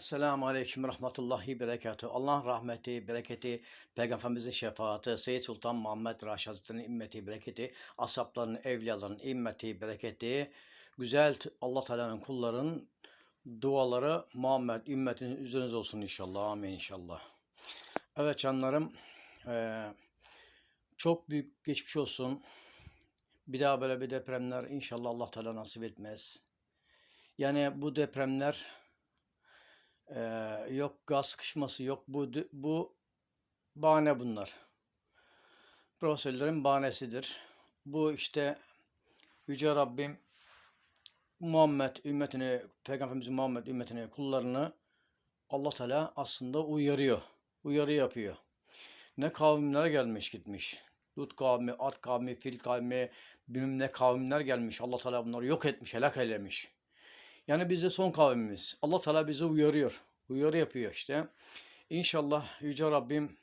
Esselamu Aleyküm Rahmetullahi Berekatuhu. Allah rahmeti, bereketi, Peygamberimizin şefaati, Seyyid Sultan Muhammed Raşid Hazretleri'nin immeti, bereketi, ashabların, evliyaların immeti, bereketi, güzel Allah Teala'nın kulların duaları Muhammed ümmetinin üzerinize olsun inşallah. Amin inşallah. Evet canlarım, eee, çok büyük geçmiş olsun. Bir daha böyle bir depremler inşallah Allah Teala nasip etmez. Yani bu depremler ee, yok gaz sıkışması, yok bu bu bahane bunlar. Profesörlerin bahanesidir. Bu işte Yüce Rabbim Muhammed ümmetini, Peygamberimiz Muhammed ümmetini, kullarını Allah Teala aslında uyarıyor. Uyarı yapıyor. Ne kavimler gelmiş gitmiş. Lut kavmi, Ad kavmi, Fil kavmi, bilmem ne kavimler gelmiş. Allah Teala bunları yok etmiş, helak eylemiş. Yani biz de son kavmimiz. Allah Teala bizi uyarıyor. Uyarı yapıyor işte. İnşallah Yüce Rabbim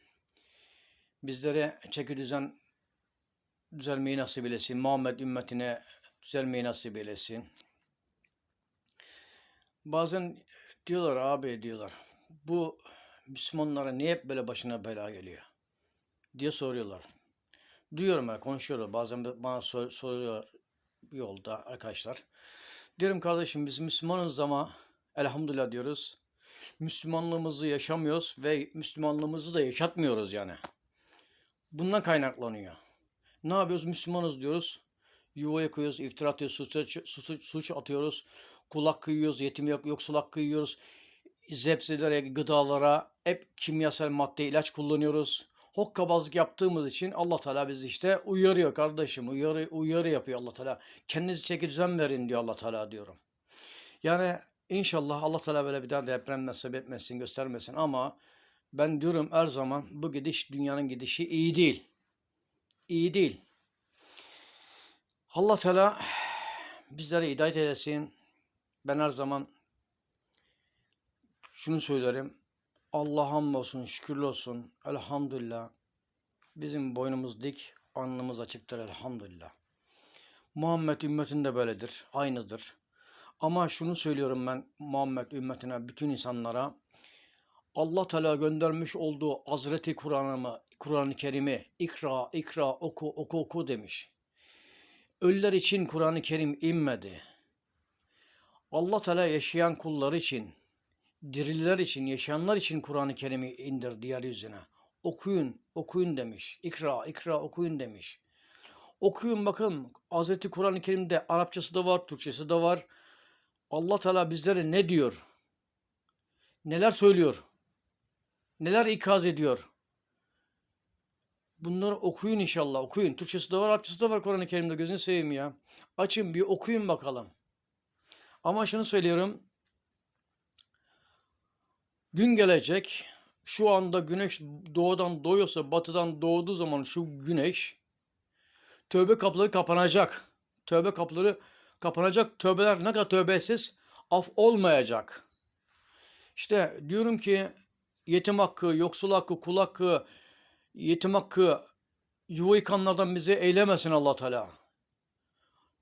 bizlere çeki düzen düzelmeyi nasip eylesin. Muhammed ümmetine düzelmeyi nasip eylesin. Bazen diyorlar abi diyorlar. Bu Müslümanlara niye hep böyle başına bela geliyor? diye soruyorlar. Duyuyorum ben konuşuyorlar. Bazen bana sor- soruyor yolda arkadaşlar. Diyorum kardeşim biz Müslümanız ama elhamdülillah diyoruz. Müslümanlığımızı yaşamıyoruz ve Müslümanlığımızı da yaşatmıyoruz yani. Bundan kaynaklanıyor. Ne yapıyoruz? Müslümanız diyoruz. Yuva yakıyoruz, iftira atıyoruz, suç, suç, suç atıyoruz. Kulak kıyıyoruz, yetim yok, yoksul kıyıyoruz. Zepselere, gıdalara hep kimyasal madde, ilaç kullanıyoruz. Hokkabazlık yaptığımız için Allah Teala bizi işte uyarıyor kardeşim. Uyarı, uyarı yapıyor Allah Teala. Kendinizi çeki düzen verin diyor Allah Teala diyorum. Yani inşallah Allah Teala böyle bir daha deprem nasip etmesin, göstermesin ama ben diyorum her zaman bu gidiş dünyanın gidişi iyi değil. İyi değil. Allah Teala bizlere hidayet eylesin. Ben her zaman şunu söylerim. Allah hamdolsun, şükürler olsun. Elhamdülillah. Bizim boynumuz dik, alnımız açıktır elhamdülillah. Muhammed ümmetinde böyledir, aynıdır. Ama şunu söylüyorum ben Muhammed ümmetine, bütün insanlara. Allah Teala göndermiş olduğu Hazreti Kur'an'ı, Kur'an-ı Kerim'i ikra, ikra, oku, oku, oku demiş. Ölüler için Kur'an-ı Kerim inmedi. Allah Teala yaşayan kulları için, diriler için, yaşayanlar için Kur'an-ı Kerim'i indirdi yeryüzüne. Okuyun, okuyun demiş. İkra, ikra, okuyun demiş. Okuyun bakın. Hazreti Kur'an-ı Kerim'de Arapçası da var, Türkçesi de var. Allah Teala bizlere ne diyor? Neler söylüyor? Neler ikaz ediyor? Bunları okuyun inşallah, okuyun. Türkçesi de var, Arapçası da var Kur'an-ı Kerim'de. Gözünü seveyim ya. Açın bir okuyun bakalım. Ama şunu söylüyorum. Gün gelecek. Şu anda güneş doğudan doğuyorsa, batıdan doğduğu zaman şu güneş tövbe kapıları kapanacak. Tövbe kapıları kapanacak. Tövbeler ne kadar tövbesiz af olmayacak. İşte diyorum ki yetim hakkı, yoksul hakkı, kul hakkı, yetim hakkı yuva yıkanlardan bizi eylemesin allah Teala.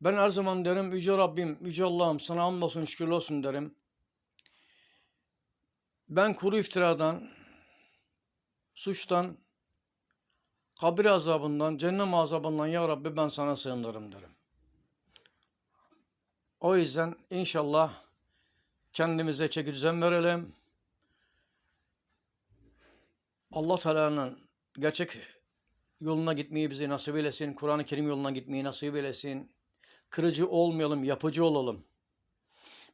Ben her zaman derim Yüce Rabbim, Yüce Allah'ım sana hamdolsun şükürler olsun derim. Ben kuru iftiradan, suçtan, kabir azabından, cennet azabından ya Rabbi ben sana sığınırım derim. O yüzden inşallah kendimize çeki düzen verelim. Allah Teala'nın gerçek yoluna gitmeyi bize nasip eylesin. Kur'an-ı Kerim yoluna gitmeyi nasip eylesin. Kırıcı olmayalım, yapıcı olalım.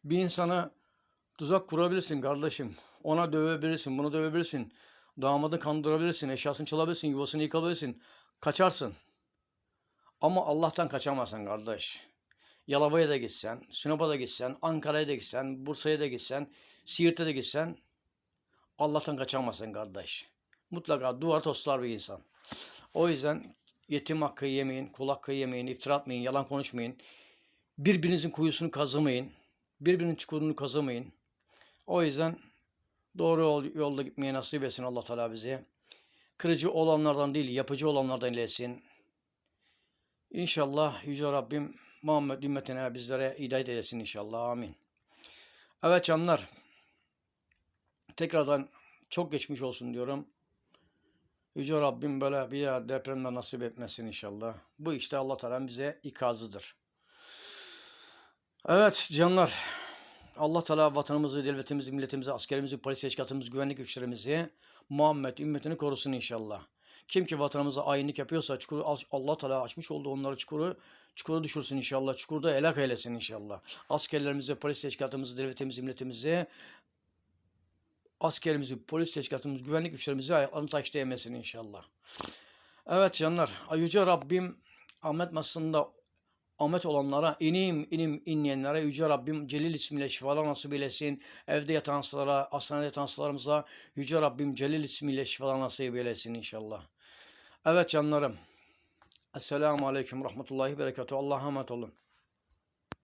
Bir insana tuzak kurabilirsin kardeşim. Ona dövebilirsin, bunu dövebilirsin. Damadı kandırabilirsin, eşyasını çalabilirsin, yuvasını yıkabilirsin. Kaçarsın. Ama Allah'tan kaçamazsın kardeş. Yalova'ya da gitsen, Sinop'a da gitsen, Ankara'ya da gitsen, Bursa'ya da gitsen, Siirt'e de gitsen Allah'tan kaçamazsın kardeş. Mutlaka duvar toslar bir insan. O yüzden yetim hakkı yemeyin, kul hakkı yemeyin, iftira atmayın, yalan konuşmayın. Birbirinizin kuyusunu kazımayın. Birbirinin çukurunu kazımayın. O yüzden doğru yol, yolda gitmeye nasip etsin Allah Teala bize. Kırıcı olanlardan değil, yapıcı olanlardan eylesin. İnşallah Yüce Rabbim Muhammed ümmetine bizlere hidayet eylesin inşallah. Amin. Evet canlar. tekrardan çok geçmiş olsun diyorum. Yüce Rabbim böyle bir daha depremde nasip etmesin inşallah. Bu işte Allah Teala bize ikazıdır. Evet canlar. Allah Teala vatanımızı, devletimizi, milletimizi, askerimizi, polis teşkilatımızı, güvenlik güçlerimizi, Muhammed ümmetini korusun inşallah. Kim ki vatanımıza hainlik yapıyorsa çukuru Allah Teala açmış olduğu onları çukuru çukura düşürsün inşallah. Çukurda helak eylesin inşallah. Askerlerimizi, polis teşkilatımızı, devletimizi, milletimizi, askerimizi, polis teşkilatımızı, güvenlik güçlerimizi ayaklarını taş değmesin inşallah. Evet canlar. Yüce Rabbim Ahmet Masası'nda Ahmet olanlara, inim inim inleyenlere Yüce Rabbim Celil ismiyle şifalar nasip eylesin. Evde yatan hastalara, hastanede yatan hastalarımıza Yüce Rabbim Celil ismiyle şifalar nasip eylesin inşallah. Evet canlarım. Esselamu Aleyküm Rahmetullahi Berekatuhu. Allah'a emanet olun.